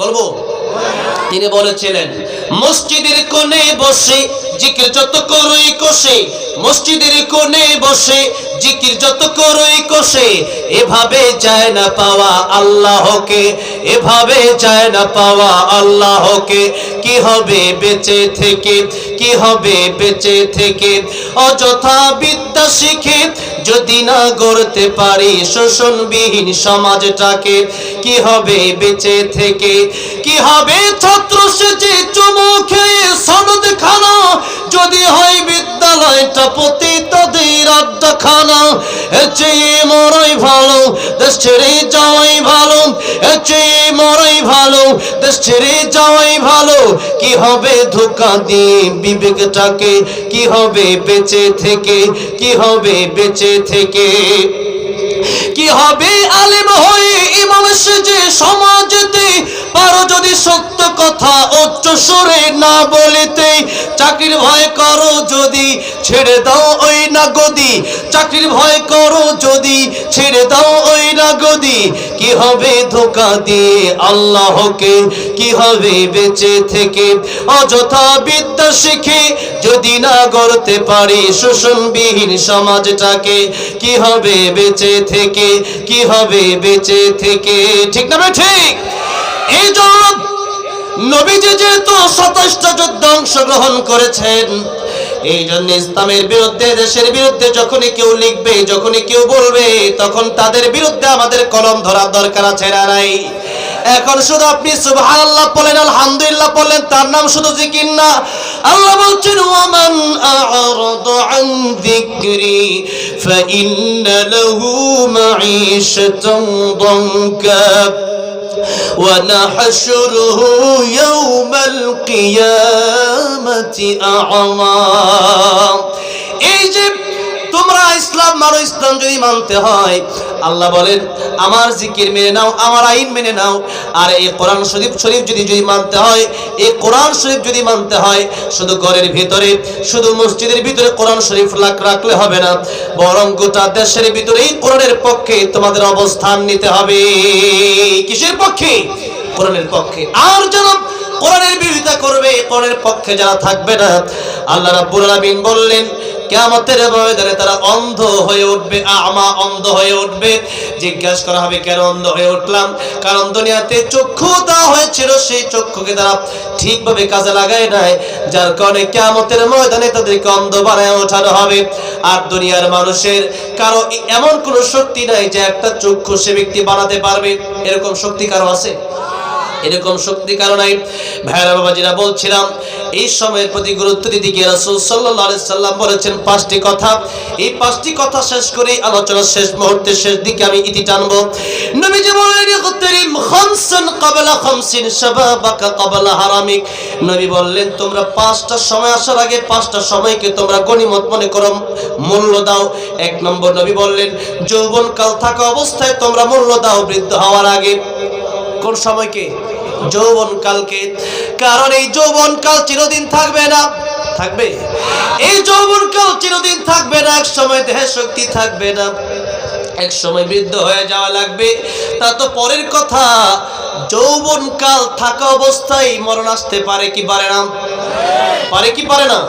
বলব? তিনি বলেছিলেন, মসজিদের কোণে বসে জিকির যত করই কষে, মসজিদের কোণে বসে জিকির যত করই কষে, এভাবে যায় না পাওয়া আল্লাহকে, এভাবে যায় না পাওয়া আল্লাহকে। কি হবে বেঁচে থেকে, কি হবে বেঁচে থেকে? অযথা বিদ্যা শিখে যদি না গড়তে পারি শোষণবিহীন সমাজটাকে, কি হবে বেঁচে থেকে? কি হবে ছাত্র সেচে চুমু খেয়ে সনদ খানা যদি হয় বিদ্যালয়টা আড্ডাখানা মরাই ভালো, দেশ ছেড়ে যাওয়াই ভালো এর চেয়ে মরাই ভালো, দেশ ছেড়ে যাওয়াই ভালো। কি হবে ধোকা দিয়ে বিবেকটাকে? কি হবে বেঁচে থেকে? কি হবে বেঁচে থেকে? কি হবে আলেম হয়ে ইমাম সেজে সমাজেতে? পারো যদি সত্য কথা উচ্চ সুরে না বলিতে। চাকরির ভয় করো যদি, ছেড়ে দাও ওই না গদি চাকরির ভয় করো যদি, ছেড়ে দাও ওই না গদি কি হবে ধোকা দিয়ে আল্লাহকে? কি হবে বেঁচে থেকে? অযথা বিদ্যা শিখে যদি না গড়তে পারি শোষণবিহীন সমাজটাকে, কি হবে বেঁচে থেকে? কি হবে বেঁচে থেকে? ঠিক না ঠিক? এই জন্য নবীজি যেহেতু সাতাশটা যুদ্ধে অংশগ্রহণ করেছেন এই জন্য ইসলামের বিরুদ্ধে, দেশের বিরুদ্ধে যখনই কেউ লিখবে, যখনই কেউ বলবে, তখন তাদের বিরুদ্ধে আমাদের কলম ধরার দরকার আছে না নাই? এখন শুধু আপনি সুবহানাল্লাহ বলেন, আলহামদুলিল্লাহ বললেন তার নাম শুধু জিকির না আল্লাহ বলছেন ওয়ামান আ'রাদা আন যিকরি ফাইন্না লাহু মাঈশাতান দানকা ونحشره يوم القيامة أعمى এই যে তোমরা ইসলাম মানো ইসলাম যদি মানতে হয় আল্লাহ বলেন, আমার জিকির মেনে নাও, আমার আইন মেনে নাও। আর এই কোরআন শরীফ শরীফ যদি যদি মানতে হয়, এই কোরআন শরীফ যদি মানতে হয়, শুধু ঘরের ভিতরে, শুধু মসজিদের ভিতরে কোরআন শরীফ লাখ রাখলে হবে না, বরং গোটা দেশের ভিতরে এই কোরআনের পক্ষে তোমাদের অবস্থান নিতে হবে। কিসের পক্ষে? কোরআনের পক্ষে। আর যেন কোরআনের বিরোধিতা করবে, কোরআনের পক্ষে যারা থাকবে না। আল্লাহ রাব্বুল আলামিন বললেন, কেয়ামতের ময়দানে তারা অন্ধ হয়ে উঠবে, আমা অন্ধ হয়ে উঠবে। জিজ্ঞাসা করা হবে, কেন অন্ধ হয়ে উঠলাম? কারণ দুনিয়াতে চক্ষু দেওয়া হয়েছিল, সেই চক্ষুকে তারা ঠিকভাবে কাজে লাগায় নাই। যার কারণে কেয়ামতের ময়দানে তাদেরকে অন্ধ বানায় ওঠানো হবে। আর দুনিয়ার মানুষের কারও এমন কোনো শক্তি নাই যে একটা চক্ষু সে ব্যক্তি বানাতে পারবে। এরকম শক্তি কারও আছে? এরকম শক্তি কারণাই ভাইরা বাবাজিরা, বলছিলাম, এই সময়ের প্রতি গুরুত্ব দিতে গিয়ে রাসূল আলাইহি সাল্লাম বলেছেন পাঁচটি কথা। এই পাঁচটি কথা শেষ করে আলোচনার শেষ মুহূর্তে শেষ দিকে আমি ইতি টানবো। নবীজি বললেন ইগতারিম খামসান ক্বাবলা খামসিন শাবাবাকা ক্বাবলা হারামিক। নবী বললেন, তোমরা পাঁচটা সময় আসার আগে পাঁচটা সময়কে তোমরা গনিমত মনে করো, মূল্য দাও। এক নম্বর নবী বললেন যৌবন কাল থাকা অবস্থায় তোমরা মূল্য দাও বৃদ্ধ হওয়ার আগে। কোন সময়কে? যৌবন কালকে কারণ এই যৌবন কাল চিরদিন থাকবে না। থাকবে? এই যৌবন কাল চিরদিন থাকবে না। এক সময় দেহের শক্তি থাকবে না। এক সময় বৃদ্ধ হয়ে যাওয়া লাগবে। তা তো পরের কথা। যৌবন কাল থাকা অবস্থায় মরণ আসতে পারে কি পারে না? পারে কি পারে না?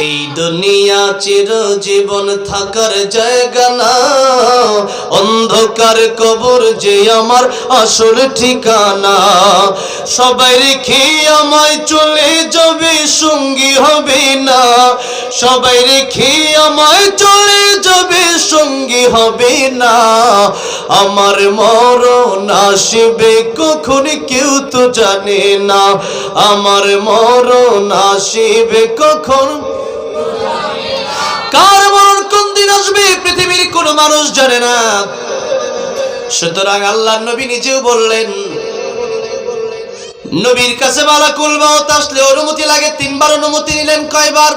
এই দুনিয়া চির জীবন থাকার জায়গা না। অন্ধকার কবর যে আমার আসল ঠিকানা। সবাই রেখে আমায় চলে যাবে, সঙ্গী হবে না। সবাই রেখে আমায় চলে যাবে, সঙ্গী হবে না। আমার মরণ আসবে কখন কেউ তো জানে না। আমার মরণ আসবে কখন কার মরণ কোন দিন আসবে? পৃথিবীর কোন মানুষ জানে না। সুতরাং আল্লাহ নবী নিজেও বললেন, নবীর কাছে মালাকুল মাউত আসলে অনুমতি লাগে, তিনবার অনুমতি নিলেন কয়বার?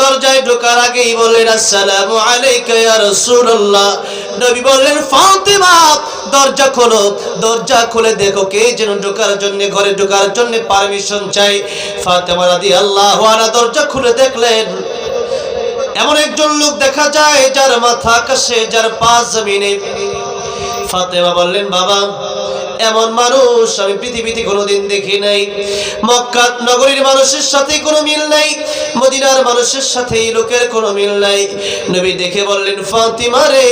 দরজায় ঢোকার আগেই বললেন, আসসালামু আলাইকা ইয়া রাসূলুল্লাহ। নবী বললেন, ফাতিমা, দরজা খোলো। দরজা খুলে দেখো কে যেন ঢোকার জন্য, ঘরে ঢোকার জন্য পারমিশন চাই ফাতেমা রাদিয়াল্লাহু আনহা দরজা খুলে দেখলেন এমন একজন লোক দেখা যায় যার মাথা আকাশে যার পা জমিনে। ফাতেমা বললেন বাবা এমন মানুষ আমি পৃথিবীতে কোনোদিন দেখি নাই। মক্কা নগরীর মানুষের সাথে কোনো মিল নাই, মদিনার মানুষের সাথে এই লোকের কোনো মিল নাই। নবী দেখে বললেন, ফাতিমা রে,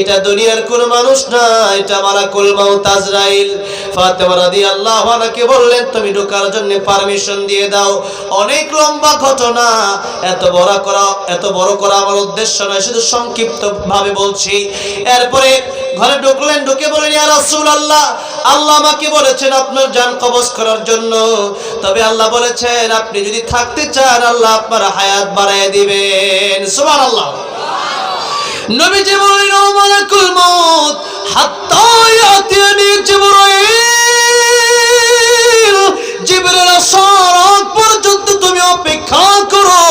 এটা দুনিয়ার কোনো মানুষ না, এটা মালাকুল মাউত আজরাইল। ফাতেমা রাদিয়াল্লাহু আনহাকে বললেন, তুমি ঢোকার জন্য পারমিশন দিয়ে দাও। অনেক লম্বা ঘটনা, এত বড় করা, এত বড় করা আমার উদ্দেশ্য নয়, শুধু সংক্ষিপ্ত ভাবে বলছি। এরপরে ঘরে ঢুকলেন, ঢুকে বলেন ইয়া রাসূলুল্লাহ আল্লাহ আমাকে বলেছেন আপনার জান কবজ করার জন্য। তবে আল্লাহ বলেছেন, আপনি যদি থাকতে চান, আল্লাহ আপনার হায়াত বাড়ায় দিবেন। আসার পর্যন্ত তুমি অপেক্ষা করো।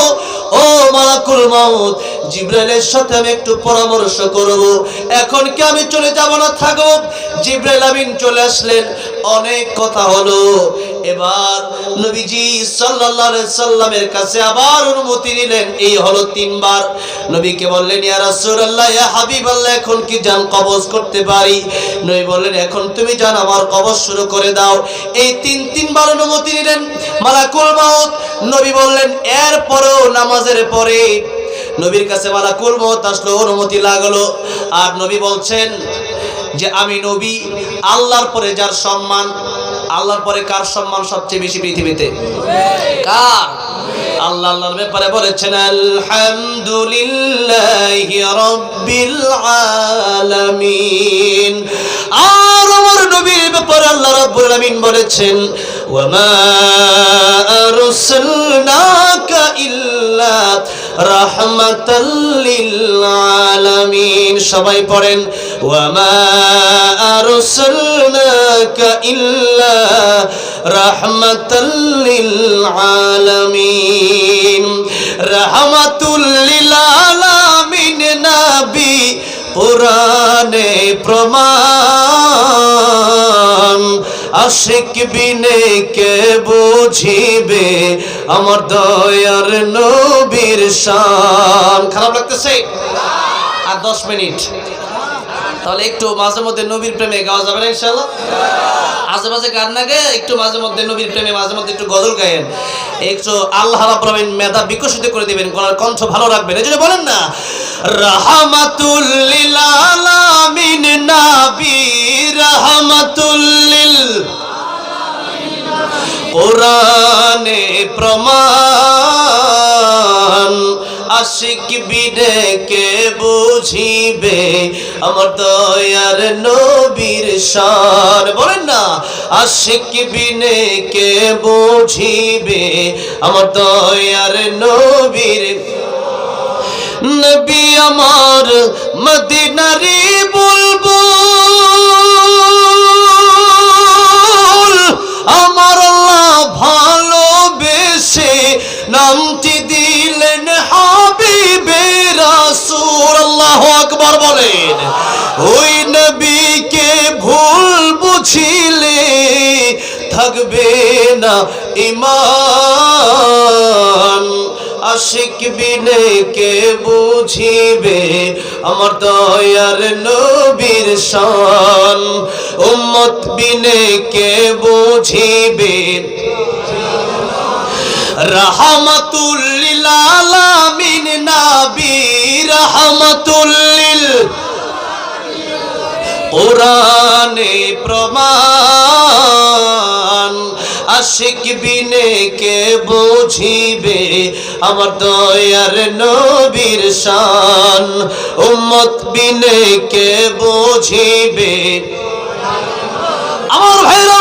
ও মালাকুল মউত জিব্রাইলের সাথে আমি একটু পরামর্শ করব। এখন কি আমি চলে যাব না থাকব জিব্রাইল আমিন চলে আসলেন। অনেক কথা হলো। এবার নবীজি সাল্লাল্লাহু আলাইহি সাল্লামের কাছে আবার অনুমতি নিলেন। এই হলো তিনবার। নবীকে বললেন, ইয়া রাসূলুল্লাহ, ইয়া হাবিবাল্লাহ, এখন কি জান কবজ করতে পারি? নবী বললেন, এখন তুমি জান আমার কবজ শুরু করে দাও। এই তিন, তিনবার অনুমতি নিলেন মালাকুল মাউত। নবী বললেন এর পরেও নামাজের পরে নবীর কাছে মালাকুল মত আসলো, অনুমতি লাগল। আর নবী বলছেন যে, আমি নবী, আল্লাহর পরে যার সম্মান, আল্লাহর পরে কার সম্মান সবচেয়ে বেশি পৃথিবীতে? কার? আল্লাহ আল্লাহর ব্যাপারে বলেছেন, আলহামদুলিল্লাহি রাব্বিল আলামিন। আর আমার নবীর ব্যাপারে আল্লাহ রাব্বুল আলামিন বলেছেন ওয়ামা আরসালনাকা ইল্লা রাহমাতাল আলামিন সবাই পড়েন আরসালনাকা রাহমাতুল লিল আলামিন নবী প্রমাণ আশিক বিনে কে বুঝিবে? আমার দয়ার নবীর শান। খারাপ লাগতেছে? আর দশ মিনিট। তাহলে একটু মাঝে মধ্যে নবীর প্রেমে গাওয়া যাবে না ইনশাআল্লাহ? মাঝে মাঝে গান না গেয়ে একটু মাঝে মধ্যে নবীর প্রেমে, মাঝে মধ্যে একটু গজল গায়েন। একটু আল্লাহ রাব্বুল আলামিন মেধা বিকশিত করে দিবেন, গলার কণ্ঠ ভালো রাখবেন। এই জন্য বলেন না, রাহমাতুল লিল আলামিন নাবী, রাহমাতুল লিল কোরআনে প্রমাণ, আশিক বিনে কে বুঝিবে? আমার দয়ার নবীর শান। বলেন না, আশিক বিনে কে বুঝিবে? আমার দয়ার নবীর নবী আমার মদিনারি বলব নামটি দিলেন হাবিবে রাসূল আল্লাহু আকবার বলেন, ওই নবীকে ভুল বুঝিলে থাকবে না ইমান আশিক বিনে কে বুঝিবে আমার দয়ার নবীর শান। উম্মত বিনে কে বুঝিবে রাহমাতুল লিল আলামিন নবী রাহমাতুল লিল কোরআনে প্রমাণ, আশিক বিনে কে বুঝিবে? আমার দয়ার নবীর শান, উম্মত বিনে কে বুঝিবে? আমার ভাইরা